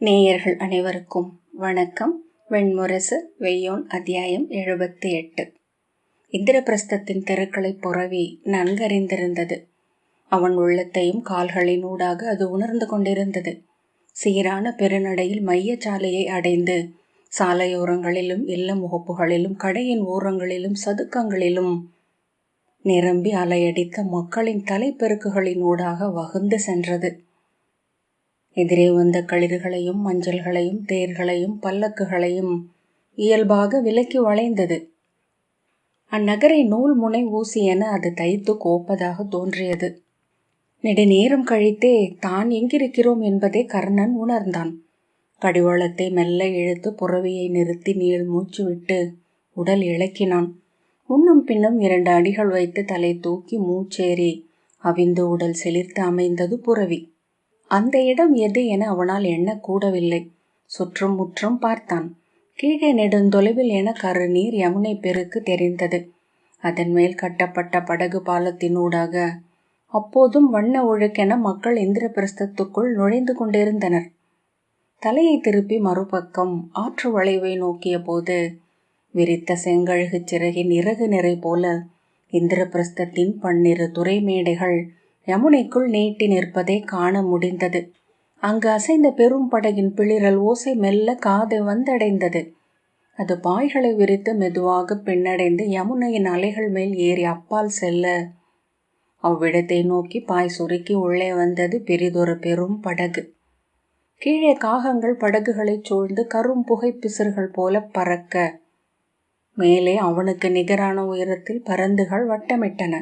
நேயர்கள் அனைவருக்கும் வணக்கம். வெண்முரசு வெய்யோன் அத்தியாயம் எழுபத்தி எட்டு இந்திரபிரஸ்தத்தின் தெருக்களை புறவி நன்கறிந்திருந்தது. அவன் உள்ளத்தையும் கால்களின் ஊடாக அது உணர்ந்து கொண்டிருந்தது. சீரான பெருநடையில் மையச்சாலையை அடைந்து சாலையோரங்களிலும் இல்ல முகப்புகளிலும் கடையின் ஓரங்களிலும் சதுக்கங்களிலும் நிரம்பி அலையடித்த மக்களின் தலைப்பெருக்குகளின் ஊடாக வகுந்து சென்றது. எதிரே வந்த களிர்களையும் மஞ்சள்களையும் தேர்களையும் பல்லக்குகளையும் இயல்பாக விலக்கி வளைந்தது. அந்நகரை நூல் முனை ஊசி என அது தைத்து கோப்பதாக தோன்றியது. நெடுநேரம் கழித்தே தான் எங்கிருக்கிறோம்? என்பதை கர்ணன் உணர்ந்தான். கடிவாளத்தை மெல்ல இழுத்து புறவியை நிறுத்தி நீள் மூச்சு விட்டு உடல் இழக்கினான் முன்னும் பின்னும் இரண்டு அடிகள் வைத்து தலை தூக்கி மூச்சேறி அவிந்து உடல் செழித்து அமைந்தது புறவி. அந்த இடம் எது என அவனால் எண்ணக்கூடவில்லை. சுற்றும் முற்றும் பார்த்தான். கீழே நெடுந்தொலைவில் என கருநீர் யமுனை பெருக்கு தெரிந்தது. அதன் மேல் கட்டப்பட்ட படகு பாலத்தினூடாக அப்போதும் வண்ண ஒழுக்கென மக்கள் இந்திரபிரஸ்தத்துக்குள் நுழைந்து கொண்டிருந்தனர். தலையை திருப்பி மறுபக்கம் ஆற்று வளைவை நோக்கிய போது விரித்த செங்கழுகு சிறகின் இறகு நிறை போல இந்திரபிரஸ்தத்தின் பன்னிரு துறை மேடைகள் யமுனைக்குள் நீட்டி நிற்பதை காண முடிந்தது. அங்கு அசைந்த பெரும் படகின் பிளிரல் ஓசை மெல்ல காது வந்தடைந்தது. அது பாய்களை விரித்து மெதுவாக பின்னடைந்து யமுனையின் அலைகள் மேல் ஏறி அப்பால் செல்ல அவ்விடத்தை நோக்கி பாய் சுருக்கி உள்ளே வந்தது பெரிதொரு பெரும் படகு. கீழே காகங்கள் படகுகளைச் சூழ்ந்து கரும் புகை பிசிறுகள் போல பறக்க. மேலே அவனுக்கு நிகரான உயரத்தில் பருந்துகள் வட்டமிட்டன.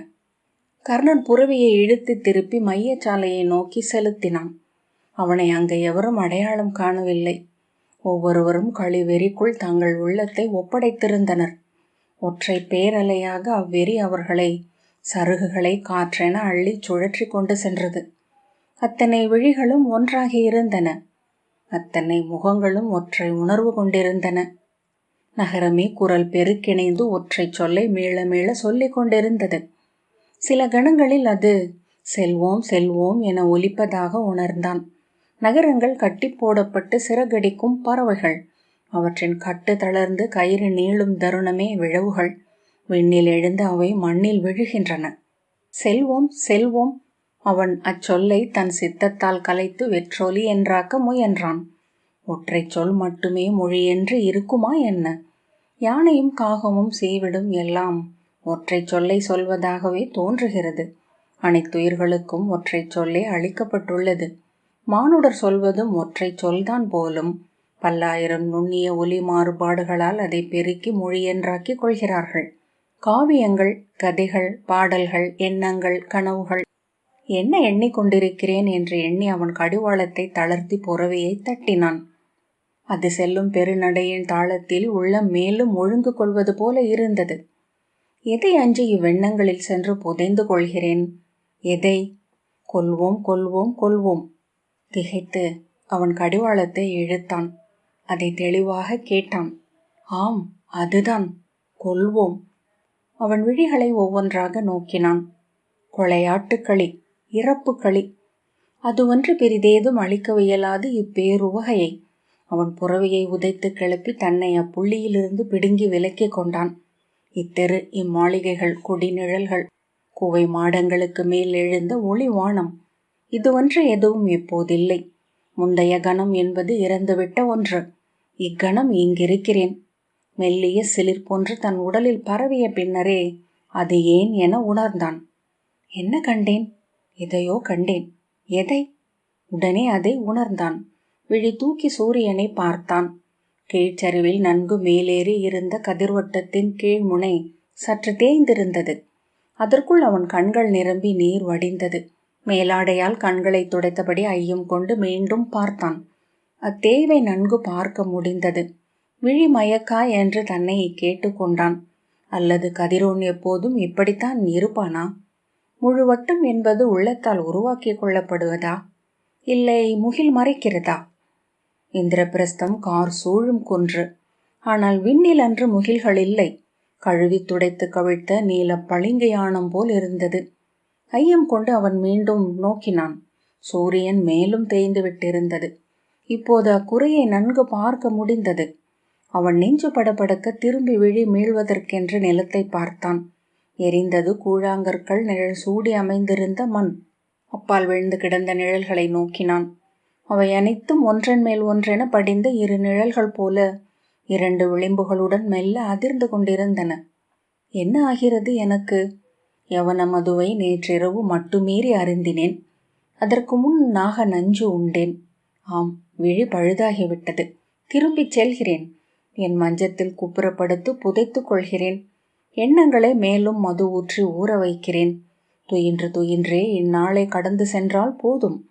கர்ணன் புறவியை இழுத்து திருப்பி மையச்சாலையை நோக்கி செலுத்தினான். அவனை அங்கு எவரும் அடையாளம் காணவில்லை. ஒவ்வொருவரும் கழிவெறிக்குள் தங்கள் உள்ளத்தை ஒப்படைத்திருந்தனர். ஒற்றை பேரலையாக அவ்வெறி அவர்களை சருகுகளை காற்றென அள்ளி சுழற்றி கொண்டு சென்றது. அத்தனை விழிகளும் ஒன்றாகி இருந்தன. அத்தனை முகங்களும் ஒற்றை உணர்வு கொண்டிருந்தன. நகரமே குரல் பெருக்கிணைந்து ஒற்றை சொல்லை மீள மீள சொல்லிக் கொண்டிருந்தது. சில கணங்களில் அது செல்வோம் செல்வோம் என ஒலிப்பதாக உணர்ந்தான். நகரங்கள் கட்டி போடப்பட்டு சிறகடிக்கும் பறவைகள். அவற்றின் கட்டு தளர்ந்து கயிறு நீளும் தருணமே விழவுகள். விண்ணில் எழுந்து அவை மண்ணில் விழுகின்றன. செல்வோம் செல்வோம் அவன் அச்சொல்லை தன் சித்தத்தால் கலைத்து வெற்றொலி என்றாக்க முயன்றான். ஒற்றை சொல் மட்டுமே மொழியென்று இருக்குமா என்ன? யானையும் காகமும் செய்விடும் எல்லாம் ஒற்றை சொல்லை சொல்வதாகவே தோன்றுகிறது. அனைத்துயிர்களுக்கும் ஒற்றை சொல்லே அளிக்கப்பட்டுள்ளது. மானுடர் சொல்வதும் ஒற்றை சொல்தான் போலும். பல்லாயிரம் நுண்ணிய ஒலி மாறுபாடுகளால் அதை பெருக்கி மொழியென்றாக்கி கொள்கிறார்கள். காவியங்கள் கதைகள் பாடல்கள் எண்ணங்கள் கனவுகள். என்ன எண்ணிக்கொண்டிருக்கிறேன் என்று எண்ணி அவன் கடிவாளத்தை தளர்த்தி புறவையை தட்டினான். அது செல்லும் பெருநடையின் தாளத்தில் உள்ளம் மேலும் ஒழுங்கு கொள்வது போல இருந்தது. எதை அன்று இவ்வெண்ணங்களில் சென்று புதைந்து கொள்கிறேன்? எதை? கொல்வோம் கொல்வோம் கொல்வோம். திகைத்து அவன் கடிவாளத்தை இழுத்தான். அதை தெளிவாக கேட்டான். ஆம் அதுதான். கொல்வோம். அவன் விழிகளை ஒவ்வொன்றாக நோக்கினான். கொலையாட்டுக்களி இறப்புக்களி. அது ஒன்று பெரிதேதும் அளிக்கவியலாது இப்பேருவகையை. அவன் புறவையை உதைத்து கிளப்பி தன்னை அப்புள்ளியிலிருந்து பிடுங்கி விலக்கிக் கொண்டான். இத்தெரு இம்மாளிகைகள் குடிநிழல்கள் குவை மாடங்களுக்கு மேல் எழுந்த ஒளிவானம் இதுவன்று எதுவும் இப்போதில்லை முந்தைய கணம் என்பது இறந்துவிட்ட ஒன்று. இக்கணம் இங்கிருக்கிறேன். மெல்லிய சிலிர் போன்று தன் உடலில் பரவிய பின்னரே அது ஏன் என உணர்ந்தான். என்ன கண்டேன்? எதையோ கண்டேன். எதை? உடனே அதை உணர்ந்தான். விழி தூக்கி சூரியனை பார்த்தான். கீழ்ச்சரிவில் நன்கு மேலேறி இருந்த கதிர்வட்டத்தின் கீழ்முனை சற்று தேய்ந்திருந்தது. அதற்குள் அவன் கண்கள் நிரம்பி நீர் வடிந்தது. மேலாடையால் கண்களை துடைத்தபடி ஐயம் கொண்டு மீண்டும் பார்த்தான். அத்தேவை நன்கு பார்க்க முடிந்தது. விழி மயக்கா என்று தன்னை கேட்டுக்கொண்டான் அல்லது கதிரோன் எப்போதும் இப்படித்தான் இருப்பானா? முழுவட்டம் என்பது உள்ளத்தால் உருவாக்கிக் கொள்ளப்படுவதா? இல்லை முகில் மறைக்கிறதா? இந்திரபிரஸ்தம் கார் சூழும் குன்று. ஆனால் விண்ணில் அன்று முகில்கள் இல்லை கழுவி துடைத்து கவிழ்த்த நீல பளிங்கையானம் போல் இருந்தது. ஐயம் கொண்டு அவன் மீண்டும் நோக்கினான். சூரியன் மேலும் தேய்ந்து விட்டிருந்தது. இப்போது அக்குறையை நன்கு பார்க்க முடிந்தது. அவன் நெஞ்சு படபடக்க திரும்பி விழி மீள்வதற்கென்று நிலத்தை பார்த்தான். எரிந்தது கூழாங்கற்கள் நிழல் சூடி அமைந்திருந்த மண். அப்பால் விழுந்து கிடந்த நிழல்களை நோக்கினான். அவை அனைத்தும் ஒன்றன் மேல் ஒன்றென படிந்த இரு நிழல்கள் போல இரண்டு விளிம்புகளுடன் மெல்ல அதிர்ந்து கொண்டிருந்தன. என்ன ஆகிறது எனக்கு? எவன மதுவை நேற்றிரவு மட்டுமீறி அருந்தினேன். அதற்கு முன் நாக நஞ்சு உண்டேன். ஆம் விழி பழுதாகிவிட்டது. திரும்பிச் செல்கிறேன். என் மஞ்சத்தில் குப்புறப்படுத்து புதைத்துக் கொள்கிறேன். எண்ணங்களை மேலும் மது ஊற்றி ஊற வைக்கிறேன். துயின்று துயின்றே இந்நாளை கடந்து சென்றால் போதும்.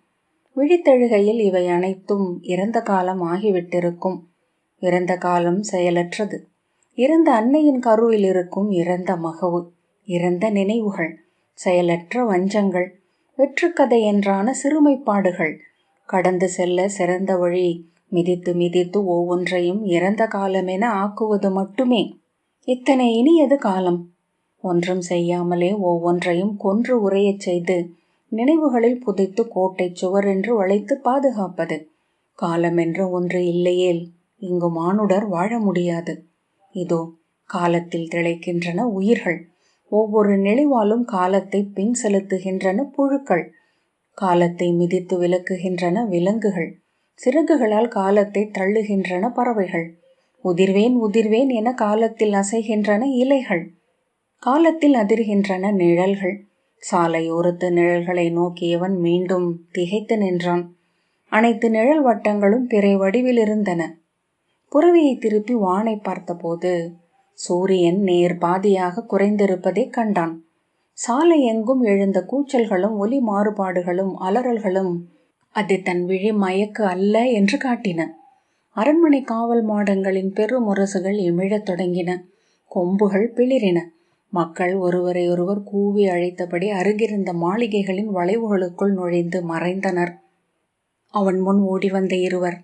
விழித்தெழுகையில் இவை அனைத்தும் இறந்த காலம் ஆகிவிட்டிருக்கும். இறந்த காலம் செயலற்றது. இறந்த அன்னையின் கருவில் இருக்கும் இறந்த மகவு இறந்த நினைவுகள் செயலற்ற வஞ்சங்கள் வெற்றுக்கதை என்றான சிறுமைப்பாடுகள் கடந்து செல்ல சிறந்த வழி மிதித்து மிதித்து ஒவ்வொன்றையும் இறந்த காலமென ஆக்குவது மட்டுமே. இத்தனை இனியது காலம். ஒன்றும் செய்யாமலே ஒவ்வொன்றையும் கொன்று உரையச் செய்து நினைவுகளில் புதைத்து கோட்டை சுவர் என்று வளைத்து பாதுகாப்பது. காலம் என்று ஒன்று இல்லையேல் இங்கு மானுடர் வாழ முடியாது. இதோ காலத்தில் திளைக்கின்றன உயிர்கள். ஒவ்வொரு நிலைவாலும் காலத்தை பின் செலுத்துகின்றன புழுக்கள். காலத்தை மிதித்து விலக்குகின்றன விலங்குகள். சிறகுகளால் காலத்தை தள்ளுகின்றன பறவைகள். உதிர்வேன் உதிர்வேன் என காலத்தில் அசைகின்றன இலைகள். காலத்தில் அதிர்கின்றன நிழல்கள். சாலையோரத்து நிழல்களை நோக்கியவன் மீண்டும் திகைத்து நின்றான். அனைத்து நிழல் வட்டங்களும் பிறை வடிவில் இருந்தன. புறவியை திருப்பி வானை பார்த்தபோது சூரியன் நேர் பாதியாக குறைந்திருப்பதை கண்டான். சாலை எங்கும் எழுந்த கூச்சல்களும் ஒலி மாறுபாடுகளும் அலறல்களும் அது தன் விழி மயக்கு அல்ல என்று காட்டின. அரண்மனை காவல் மாடங்களின் பெருமுரசுகள் இமிழத் தொடங்கின. கொம்புகள் பிளிரின மக்கள் ஒருவரை ஒருவர் கூவி அழைத்தபடி அருகிருந்த மாளிகைகளின் வளைவுகளுக்குள் நுழைந்து மறைந்தனர். அவன் முன் ஓடி வந்த இருவர்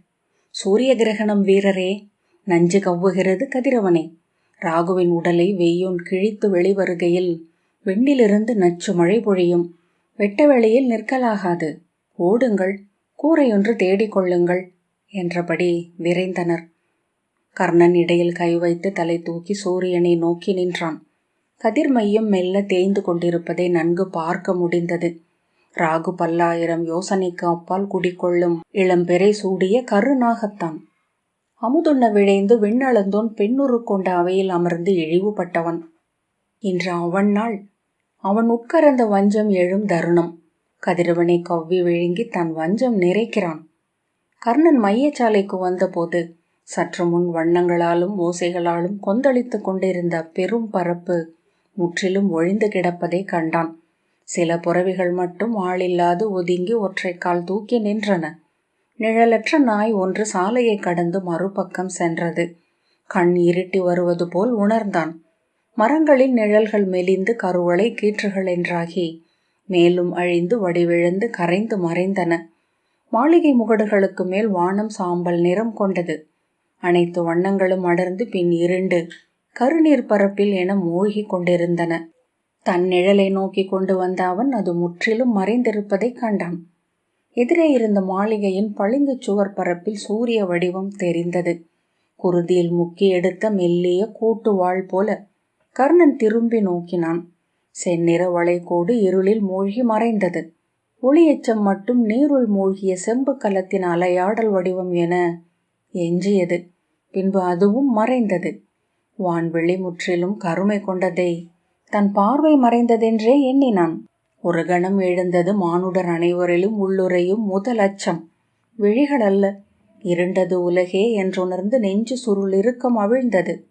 சூரிய கிரகணம் வீரரே நஞ்சு கவ்வுகிறது கதிரவனே. ராகுவின் உடலை வெய்யோன் கிழித்து வெளிவருகையில் வெண்ணிலிருந்து நச்சு மழை பொழியும். வெட்ட வெளியில் நிற்கலாகாது. ஓடுங்கள் கூரையொன்று தேடிக்கொள்ளுங்கள் என்றபடி விரைந்தனர். கர்ணன் இடையில் கை வைத்து தலை தூக்கி சூரியனை நோக்கி நின்றான். கதிர்மையம் மெல்ல தேய்ந்து கொண்டிருப்பதை நன்கு பார்க்க முடிந்தது. ராகு பல்லாயிரம் யோசனைக்கு அப்பால் குடிக்கொள்ளும் இளம்பெறை சூடிய கருநாகத்தான். அமுதுண்ண விழைந்து விண்ணளந்தோன் பெண்ணுரு கொண்ட அவையில் அமர்ந்து இழிவுபட்டவன். இன்று அவன் நாள். அவன் உட்கரந்த வஞ்சம் எழும் தருணம். கதிரவனை கவ்வி விழுங்கி தன் வஞ்சம் நிறைக்கிறான். கர்ணன் மையச்சாலைக்கு வந்தபோது சற்று முன் வண்ணங்களாலும் ஓசைகளாலும் கொந்தளித்துக் கொண்டிருந்த பெரும் பரப்பு முற்றிலும் ஒழிந்து கிடப்பதை கண்டான். சில புறவிகள் மட்டும் ஆளில்லாது ஒதுங்கி ஒற்றைக்கால் தூக்கி நின்றன. நிழலற்ற நாய் ஒன்று சாலையை கடந்து மறுபக்கம் சென்றது. கண் இருட்டி வருவது போல் உணர்ந்தான். மரங்களின் நிழல்கள் மெலிந்து கருவளை கீற்றுகள் என்றாகி மேலும் அழிந்து வடிவிழந்து கரைந்து மறைந்தன. மாளிகை முகடுகளுக்கு மேல் வானம் சாம்பல் நிறம் கொண்டது. அனைத்து வண்ணங்களும் அடர்ந்து பின் இருண்டு. கருநீர் பரப்பில் என மூழ்கி கொண்டிருந்தன. தன் நிழலை நோக்கி கொண்டு வந்த அவன் அது முற்றிலும் மறைந்திருப்பதை கண்டான். எதிரே இருந்த மாளிகையின் பளிங்கு சுவர் பரப்பில் சூரிய வடிவம் தெரிந்தது. குருதியில் முக்கி எடுத்த மெல்லிய கூட்டு வாழ் போல கர்ணன் திரும்பி நோக்கினான். செந்நிற வளைகோடு இருளில் மூழ்கி மறைந்தது. ஒளியச்சம் மட்டும் நீருள் மூழ்கிய செம்பு கலத்தின் அலையாடல் வடிவம் என எஞ்சியது. பின்பு அதுவும் மறைந்தது. வான்வெளி முற்றிலும் கருமை கொண்டதை. தன் பார்வை மறைந்ததென்றே எண்ணினான். ஒரு கணம் எழுந்தது மானுடர் அனைவரிலும் உள்ளுரையும் முதல் அச்சம். விழிகள் அல்ல. இருண்டது உலகே என்றுணர்ந்து நெஞ்சு சுருள் இறுக்கம் அவிழ்ந்தது.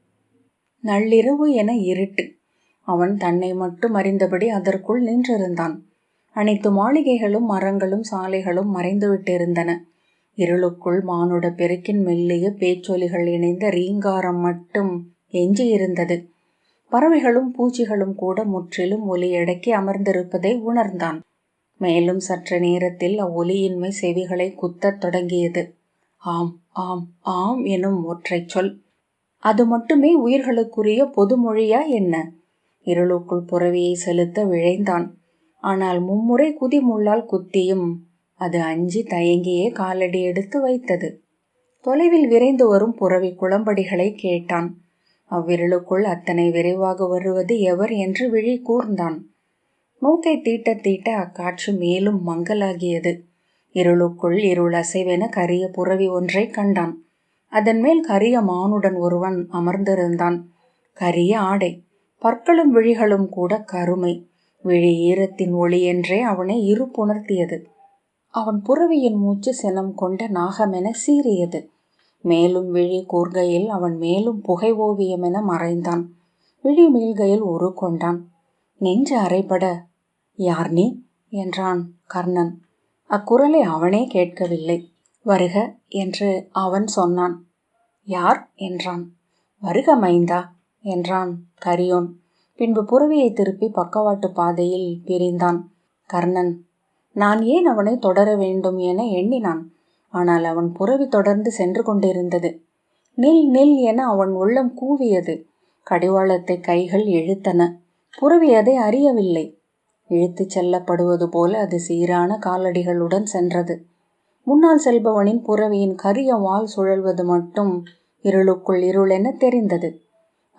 நள்ளிரவு என இருட்டு. அவன் தன்னை மட்டும் அறிந்தபடி அதற்குள் நின்றிருந்தான். அனைத்து மாளிகைகளும் மரங்களும் சாலைகளும் மறைந்துவிட்டிருந்தன. இருளுக்குள் மானுட பெருக்கின் மெல்லிய பேச்சொலிகள் இணைந்த ரீங்காரம் மட்டும் எஞ்சியிருந்தது. பறவைகளும் பூச்சிகளும் கூட முற்றிலும் ஒலியடக்கி அமர்ந்திருப்பதை உணர்ந்தான். மேலும் சற்று நேரத்தில் அவ்வொலியின்மை செவிகளை குத்தத் தொடங்கியது. ஆம் ஆம் ஆம் எனும் ஒற்றை சொல். அது மட்டுமே உயிர்களுக்குரிய பொதுமொழியா என்ன? இருளுக்குள் புறவியை செலுத்த விழைந்தான். ஆனால் மும்முறை குதிமுள்ளால் குத்தியும் அது அஞ்சி தயங்கியே காலடி எடுத்து வைத்தது. தொலைவில் விரைந்து வரும் புறவி குளம்படிகளை கேட்டான். அவ்விருளுக்குள் அத்தனை விரைவாக வருவது எவர் என்று விழி கூர்ந்தான். மூக்கை தீட்ட தீட்ட அக்காட்சி மேலும் மங்கலாகியது. இருளுக்குள் இருள் அசைவென கரிய புறவி ஒன்றை கண்டான். அதன் மேல் கரிய மானுடன் ஒருவன் அமர்ந்திருந்தான். கரிய ஆடை பற்களும் விழிகளும் கூட கருமை விழி ஈரத்தின் ஒளி என்றே அவனை இருப்புணர்த்தியது. அவன் புறவியின் மூச்சு சினம் கொண்ட நாகமென சீறியது. மேலும் விழி கூர்கையில் அவன் மேலும் புகை ஓவியமென மறைந்தான். விழி மீள்கையில் உரு கொண்டான். நெஞ்சு அரைபட யார் நீ? என்றான் கர்ணன். அக்குரலை அவனே கேட்கவில்லை. வருக என்று அவன் சொன்னான். யார்? என்றான். வருக மைந்தா என்றான் கரியோன். பின்பு புறவியை திருப்பி பக்கவாட்டு பாதையில் பிரிந்தான் கர்ணன். நான் ஏன் அவனை தொடர வேண்டும் என எண்ணினான். ஆனால் அவன் புறவி தொடர்ந்து சென்று கொண்டிருந்தது. நில் நில் என அவன் உள்ளம் கூவியது. கடிவாளத்தை கைகள் இழுத்தன. புறவி அதை அறியவில்லை. இழுத்துச் செல்லப்படுவது போல அது சீரான காலடிகளுடன் சென்றது. முன்னால் செல்பவனின் புறவியின் கரிய வால் சுழல்வது மட்டும் இருளுக்குள் இருளென தெரிந்தது.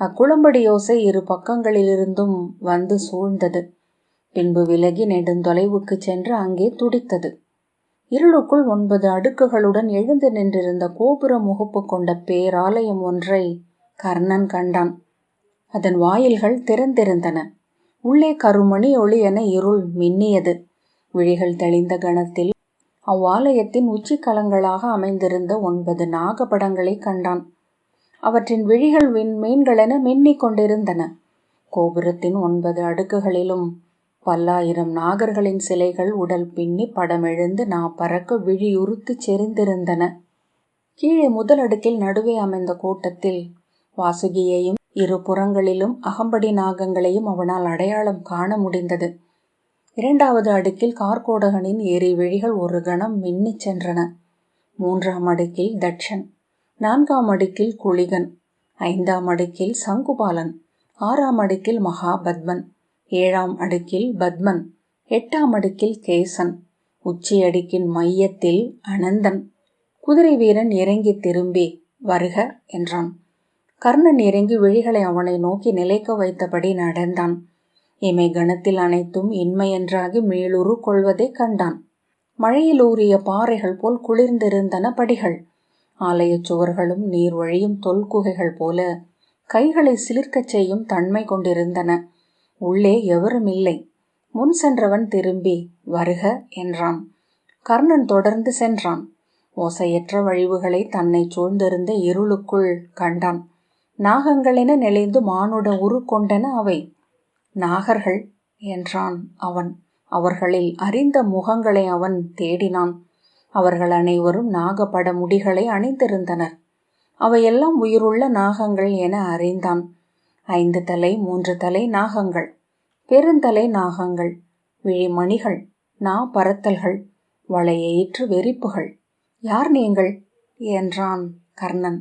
அக்குளம்படி யோசை இரு பக்கங்களிலிருந்தும் வந்து சூழ்ந்தது. பின்பு விலகி நெடுந்தொலைவுக்கு சென்று அங்கே துடித்தது. இருளுக்குள் ஒன்பது அடுக்குகளுடன் எழுந்து நின்றிருந்த கோபுர முகப்பு கொண்ட பேராலயம் ஒன்றை கர்ணன் கண்டான். அதன் வாயில்கள் திறந்திருந்தன. உள்ளே கருமணி ஒளி என இருள் மின்னியது. விழிகள் தெளிந்த கணத்தில் அவ்வாலயத்தின் உச்சிக்கலங்களாக அமைந்திருந்த ஒன்பது நாகப்படங்களை கண்டான். அவற்றின் விழிகள் மீன்களென மின்னிக் கொண்டிருந்தன. கோபுரத்தின் ஒன்பது அடுக்குகளிலும் பல்லாயிரம் நாகர்களின் சிலைகள் உடல் பின்னி படமெழுந்து நா பறக்க விழியுறுத்து செறிந்திருந்தன. கீழே முதல் அடுக்கில் நடுவே அமைந்த கூட்டத்தில் வாசுகியையும் இரு புறங்களிலும் அகம்படி நாகங்களையும் அவனால் அடையாளம் காண முடிந்தது. இரண்டாவது அடுக்கில் கார்கோடகனின் ஏரி விழிகள் ஒரு கணம் மின்னிச் சென்றன. மூன்றாம் அடுக்கில் தட்சன் நான்காம் அடுக்கில் குளிகன் ஐந்தாம் அடுக்கில் சங்குபாலன் ஆறாம் அடுக்கில் மகாபத்மன் ஏழாம் அடுக்கில் பத்மன் எட்டாம் அடுக்கில் கேசன் உச்சி அடுக்கின் மையத்தில் அனந்தன். குதிரை வீரன் இறங்கி திரும்பி வருக என்றான். கர்ணன் இறங்கி விழிகளை அவனை நோக்கி நிலைக்க வைத்தபடி நடந்தான். இமை கணத்தில் அனைத்தும் இன்மையென்றாகி மேலுரு கொள்வதை கண்டான். மழையில் ஊறிய பாறைகள் போல் குளிர்ந்திருந்தன படிகள். ஆலயச் சுவர்களும் நீர் வழியும் தொல்குகைகள் போல கைகளை சிலிர்க்கச் செய்யும் தன்மை கொண்டிருந்தன. உள்ளே எவரும் இல்லை. முன் சென்றவன் திரும்பி வருக என்றான். கர்ணன் தொடர்ந்து சென்றான். ஓசையற்ற வழிவுகளை தன்னை சூழ்ந்திருந்த இருளுக்குள் கண்டான். நாகங்களென நெளிந்து மானுட உரு கொண்டன அவை. நாகர்கள் என்றான் அவன். அவர்களில் அறிந்த முகங்களை அவன் தேடினான். அவர்கள் அனைவரும் நாகப்பட முடிகளை அணிந்திருந்தனர். அவையெல்லாம் உயிருள்ள நாகங்கள் என அறிந்தான். ஐந்து தலை மூன்று தலை நாகங்கள். பெருந்தலை நாகங்கள் விழிமணிகள் நா பரத்தல்கள் வளையேற்று வெறிப்புகள். யார் நீங்கள்? என்றான் கர்ணன்.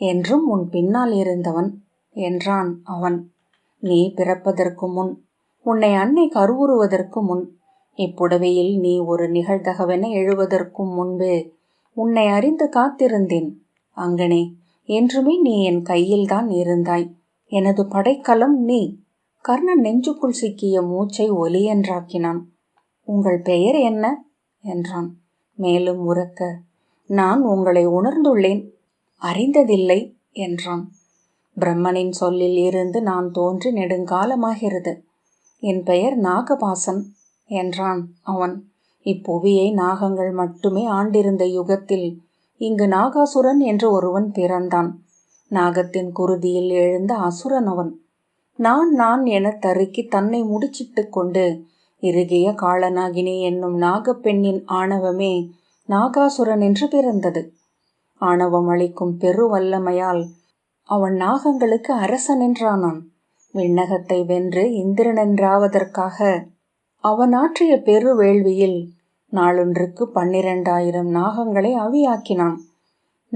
என்றும் உன் பின்னால் இருந்தவன் என்றான் அவன். நீ பிறப்பதற்கு முன் உன்னை அன்னை கருவுறுவதற்கு முன் இப்புடவையில் நீ ஒரு நிகழ்தகவென எழுவதற்கும் முன்பு உன்னை அறிந்து காத்திருந்தேன். அங்கனே என்றுமே நீ என் கையில்தான் இருந்தாய். எனது படைக்கலம் நீ. கர்ணன் நெஞ்சுக்குள் சிக்கிய மூச்சை ஒலி என்றாக்கினான். உங்கள் பெயர் என்ன? என்றான். மேலும் உறக்க நான் உங்களை உணர்ந்துள்ளேன். அறிந்ததில்லை என்றான். பிரம்மனின் சொல்லில் இருந்து நான் தோன்றி நெடுங்காலமாகிறது. என் பெயர் நாகபாசன் என்றான் அவன். இப்புவியை நாகங்கள் மட்டுமே ஆண்டிருந்த யுகத்தில் இங்கு நாகாசுரன் என்று ஒருவன் பிறந்தான். நாகத்தின் குருதியில் எழுந்த அசுரன் அவன். நான் நான் என தருக்கி தன்னை முடிச்சிட்டு கொண்டு இறுகிய காளநாகினி என்னும் நாகப்பெண்ணின் ஆணவமே நாகாசுரன் என்று பிறந்தது. ஆணவம் அளிக்கும் பெருவல்லமையால் அவன் நாகங்களுக்கு அரசன் என்றானான். விண்ணகத்தை வென்று இந்திரனென்றாவதற்காக அவன் ஆற்றிய பெரு வேள்வியில் நாளொன்றுக்கு பன்னிரண்டாயிரம் நாகங்களை அவியாக்கினான்.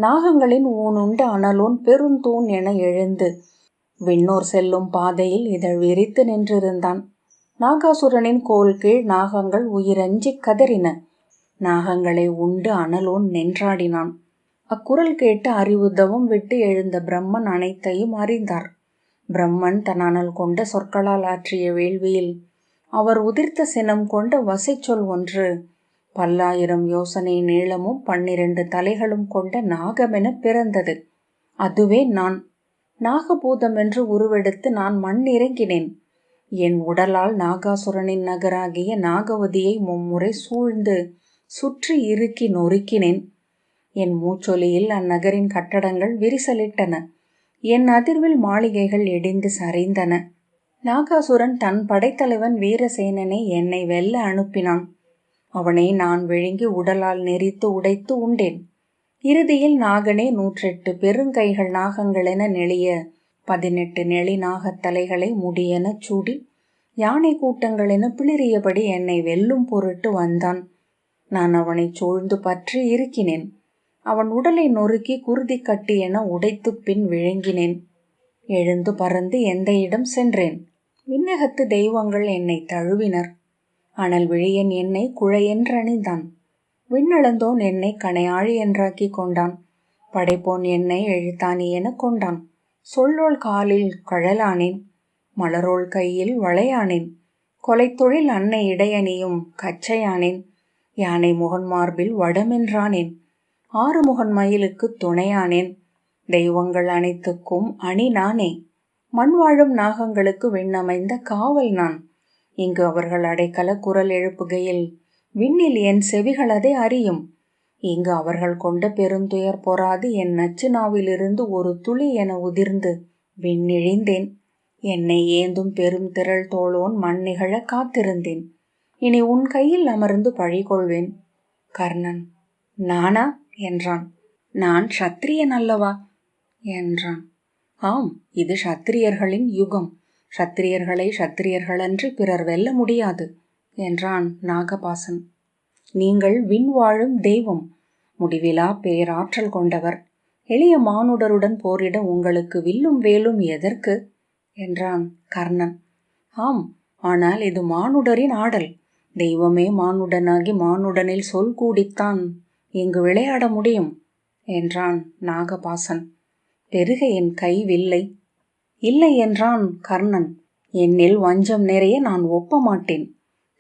நாகங்களின் ஊனுண்ட அனலோன் பெருந்தூண் என எழுந்து விண்ணோர் செல்லும் பாதையில் இதழ் விரித்து நின்றிருந்தான். நாகாசுரனின் கோல் கீழ் நாகங்கள் உயிரஞ்சி கதறின. நாகங்களை உண்டு அனலோன் நின்றாடினான். அக்குரல் கேட்டு அறிவுதவும் விட்டு எழுந்த பிரம்மன் அனைத்தையும் அறிந்தார். பிரம்மன் தன் அனல் கொண்ட சொற்களால் ஆற்றிய வேள்வியில் அவர் உதிர்த்த சினம் கொண்ட வசைச்சொல் ஒன்று பல்லாயிரம் யோசனை நீளமும் பன்னிரண்டு தலைகளும் கொண்ட நாகமென பிறந்தது. அதுவே நான். நாகபூதம் என்று உருவெடுத்து நான் மண் இறங்கினேன் என் உடலால் நாகாசுரனின் நகராகிய நாகவதியை மும்முறை சூழ்ந்து சுற்றி இறுக்கி நொறுக்கினேன். என் மூச்சொலியில் அந்நகரின் கட்டடங்கள் விரிசலிட்டன. என் அதிர்வில் மாளிகைகள் இடிந்து சரிந்தன. நாகாசுரன் தன் படைத்தலைவன் வீரசேனனை என்னை வெல்ல அனுப்பினான். அவனை நான் விழுங்கி உடலால் நெறித்து உடைத்து உண்டேன். இறுதியில் நாகனே நூற்றெட்டு பெருங்கைகள் நாகங்களென நெளிய பதினெட்டு நெளி நாகத்தலைகளை முடியெனச் சூடி யானை கூட்டங்களென பிளிறியபடி என்னை வெல்லும் பொருட்டு வந்தான். நான் அவனைச் சூழ்ந்து பற்றி இருக்கினேன் அவன் உடலை நொறுக்கி குருதி கட்டி என உடைத்து பின் விழுங்கினேன். எழுந்து பறந்து எந்த இடம் சென்றேன். விண்ணகத்து தெய்வங்கள் என்னை தழுவினர். அனல் விழியன் என்னை குழையென்றணிந்தான். விண்ணளந்தோன் என்னை கணையாழி என்றாக்கி கொண்டான். படைப்போன் என்னை எழுத்தானி என கொண்டான். சொல்லோள் காலில் கழலானேன். மலரோள் கையில் வளையானேன். கொலைத்தொழில் அன்னை இடையணியும் கச்சையானேன். யானை முகன் மார்பில் வடமென்றானேன். ஆறுமுகன் மயிலுக்கு துணையானேன். தெய்வங்கள் அனைத்துக்கும் அணி நானே. மண் வாழும் நாகங்களுக்கு விண்ணமைந்த காவல் நான். இங்கு அவர்கள் அடைக்கல குரல் எழுப்புகையில் விண்ணில் என் செவிகள் அதை அறியும். இங்கு அவர்கள் கொண்ட பெருந்துயர் பொறாது என் நச்சு நாவிலிருந்து ஒரு துளி என உதிர்ந்து விண்ணிழிந்தேன். என்னை ஏந்தும் பெரும் திரள் தோளோன் மண் நிகழ காத்திருந்தேன். இனி உன் கையில் அமர்ந்து பழி கொள்வேன். கர்ணன் நானா? என்றான். நான் சத்திரியன் அல்லவா? என்றான். ஆம் இது சத்திரியர்களின் யுகம். சத்திரியர்களை சத்திரியர்களன்று பிறர் வெல்ல முடியாது என்றான் நாகபாசன். நீங்கள் விண் வாழும் தெய்வம் முடிவிலா பேராற்றல் கொண்டவர். எளிய மானுடருடன் போரிட உங்களுக்கு வில்லும் வேலும் எதற்கு? என்றான் கர்ணன். ஆம் ஆனால் இது மானுடரின் ஆடல். தெய்வமே மானுடனாகி மானுடனில் சொல் கூடித்தான். இங்கு விளையாட முடியும் என்றான் நாகபாசன். பெருக என் கை வில்லை. இல்லை என்றான் கர்ணன். என்னில் வஞ்சம் நிறைய நான் ஒப்ப மாட்டேன்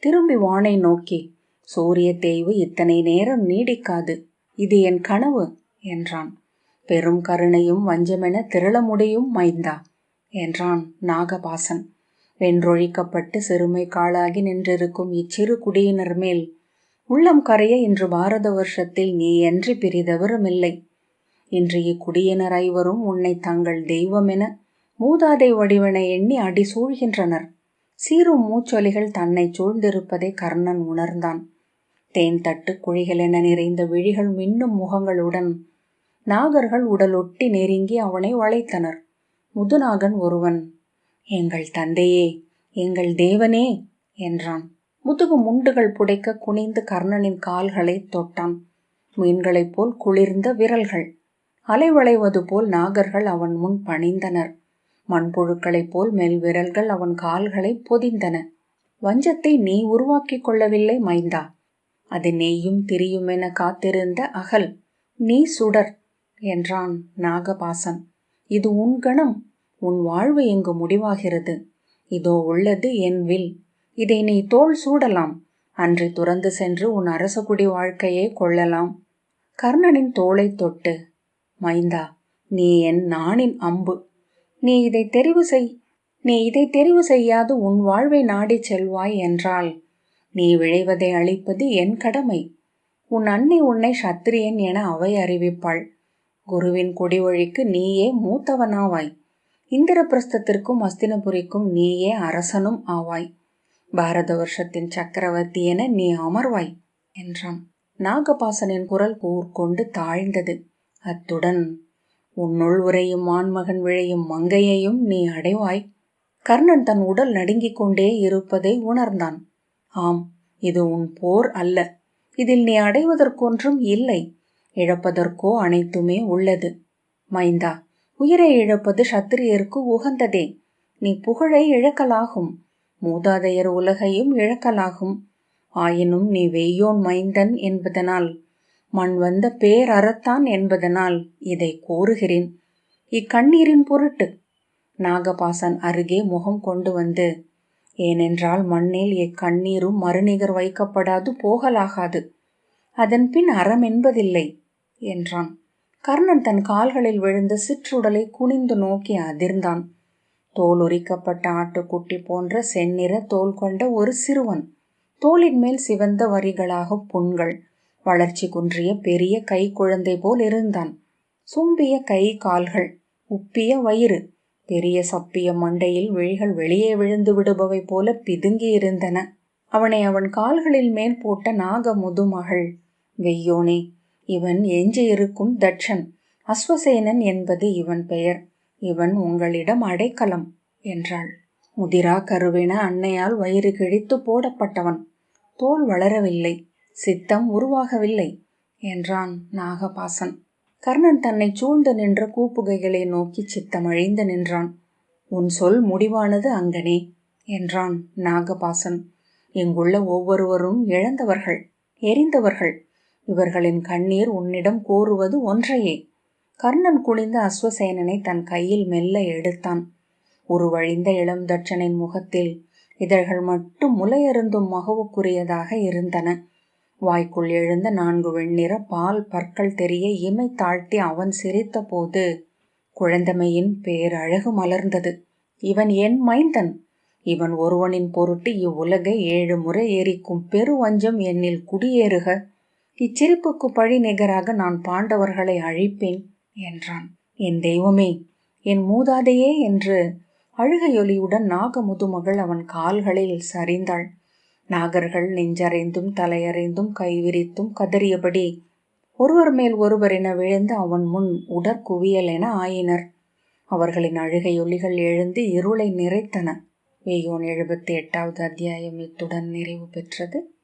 திரும்பி வானை நோக்கி சூரிய தேய்வு இத்தனை நேரம் நீடிக்காது. இது என் கனவு என்றான். பெரும் கருணையும் வஞ்சமென திரள முடியும் மைந்தா என்றான் நாகபாசன். வென்றொழிக்கப்பட்டு சிறுமை காளாகி நின்றிருக்கும் இச்சிறு குடியினர் மேல் உள்ளம் கரைய இன்று பாரத வருஷத்தில் நீ என்று பிரிதவருமில்லை இன்று இக்குடியினர் ஐவரும் உன்னை தங்கள் தெய்வமென மூதாதை வடிவனை எண்ணி அடி சூழ்கின்றனர். சீரும் மூச்சொலிகள் தன்னை சூழ்ந்திருப்பதை கர்ணன் உணர்ந்தான். தேன் தட்டு குழிகளென நிறைந்த விழிகள் மின்னும் முகங்களுடன் நாகர்கள் உடலொட்டி நெருங்கி அவனை வளைத்தனர். முதுநாகன் ஒருவன் எங்கள் தந்தையே எங்கள் தேவனே என்றான். முதுகு முண்டுகள் புடைக்க குனிந்து கர்ணனின் கால்களை தொட்டான். மீன்களைப் போல் குளிர்ந்த விரல்கள். அலைவளைவது போல் நாகர்கள் அவன் முன் பணிந்தனர். மண்புழுக்களைப் போல் மெல் விரல்கள் அவன் கால்களை பொதிந்தன. வஞ்சத்தை நீ உருவாக்கிக் கொள்ளவில்லை மைந்தா. அது நெய்யும் திரியுமென காத்திருந்த அகல். நீ சுடர் என்றான் நாகபாசன். இது உன் கணம். உன் வாழ்வு இங்கு முடிவாகிறது. இதோ உள்ளது என் வில். இதை நீ தோல் சூடலாம். அன்று துறந்து சென்று உன் அரசகுடி வாழ்க்கையை கொள்ளலாம். கர்ணனின் தோளை தொட்டு மைந்தா நீ என் நாணின் அம்பு. நீ இதை தெரிவு செய். நீ இதை தெரிவு செய்யாது உன் வாழ்வை நாடிச் செல்வாய் என்றால் நீ விழைவதை அளிப்பது என் கடமை. உன் அன்னை உன்னை சத்திரியன் என அவை அறிவிப்பாள். குருவின் குடிவழிக்கு நீயே மூத்தவனாவாய். இந்திரபிரஸ்தத்திற்கும் அஸ்தினபுரிக்கும் நீயே அரசனும் ஆவாய். பாரத வருஷத்தின் சக்கரவர்த்தி என நீ அமர்வாய் என்றான். நாகபாசனின் குரல் கூர்கொண்டு தாழ்ந்தது. அத்துடன் உன்னுள் உரையும் ஆண்மகன் விழையும் மங்கையையும் நீ அடைவாய். கர்ணன் தன் உடல் நடுங்கிக் கொண்டே இருப்பதை உணர்ந்தான். ஆம் இது உன் போர் அல்ல. இதில் நீ அடைவதற்கொன்றும் இல்லை. இழப்பதற்கோ அனைத்துமே உள்ளது. மைந்தா உயிரை இழப்பது சத்திரியருக்கு உகந்ததே. நீ புகழை இழக்கலாகும். மூதாதையர் உலகையும் இழக்கலாகும். ஆயினும் நீ வெய்யோன் மைந்தன் என்பதனால் மண் வந்த பேரறத்தான் என்பதனால் இதை கோருகிறேன் இக்கண்ணீரின் பொருட்டு நாகபாசன் அருகே முகம் கொண்டு வந்து ஏனென்றால் மண்ணில் எக்கண்ணீரும் மறுநிகர் வைக்கப்படாது போகலாகாது. அதன் பின் அறம் என்பதில்லை என்றான். கர்ணன் தன் கால்களில் விழுந்த சிற்றுடலை குனிந்து நோக்கி அதிர்ந்தான். தோல் உரிக்கப்பட்ட ஆட்டுக்குட்டி போன்ற செந்நிற தோல் கொண்ட ஒரு சிறுவன் தோலின் மேல் சிவந்த வரிகளாக புண்கள் வளர்ச்சி குன்றிய பெரிய கை குழந்தை போல் இருந்தான். சும்பிய கை கால்கள் உப்பிய வயிறு பெரிய சப்பிய மண்டையில் விழிகள் வெளியே விழுந்து விடுபவை போல பிதுங்கி இருந்தன அவனை அவன் கால்களில் மேல் போட்ட நாக முதுமகள் வெய்யோனே இவன் எஞ்சியிருக்கும் தட்சன் அஸ்வசேனன் என்பது இவன் பெயர் இவன் உங்களிடம் அடைக்கலம் என்றாள். முதிரா கருவென அன்னையால் வயிறு கிழித்து போடப்பட்டவன் தோல் வளரவில்லை சித்தம் உருவாகவில்லை என்றான் நாகபாசன். கர்ணன் தன்னை சூழ்ந்து நின்ற கூப்புகைகளை நோக்கி சித்தம் அழிந்து நின்றான். உன் சொல் முடிவானது அங்கனே என்றான் நாகபாசன். இங்குள்ள ஒவ்வொருவரும் இழந்தவர்கள் எரிந்தவர்கள். இவர்களின் கண்ணீர் உன்னிடம் கோருவது ஒன்றையே. கர்ணன் குனிந்த அஸ்வசேனனை தன் கையில் மெல்ல எடுத்தான். உருவழிந்த இளம் தட்சனின் முகத்தில் இதழ்கள் மட்டும் முலையருந்தும் மகவுக்குரியதாக இருந்தன. வாய்க்குள் எழுந்த நான்கு வெண்ணிற பால் பற்கள் தெரிய இமை தாழ்த்தி அவன் சிரித்த போது குழந்தமையின் பேரழகு மலர்ந்தது. இவன் என் மைந்தன். இவன் ஒருவனின் பொருட்டு இவ்வுலகை ஏழு முறை எரிக்கும் பெருவஞ்சம் என்னில் குடியேறுக. இச்சிரிப்புக்கு பழி நிகராக நான் பாண்டவர்களை அழிப்பேன் என்றான். என் தெய்வமே என் மூதாதையே என்று அழுகையொலியுடன் நாகமுதுமகள் அவன் கால்களில் சரிந்தாள். நாகர்கள் நெஞ்சறைந்தும் தலையறைந்தும் கைவிரித்தும் கதறியபடி ஒருவர் மேல் ஒருவர் என விழுந்து அவன் முன் உடற்குவியல் என ஆயினர். அவர்களின் அழுகையொலிகள் எழுந்து இருளை நிறைத்தன. வேயோன் எழுபத்தி எட்டாவது அத்தியாயம் இத்துடன் நிறைவு பெற்றது.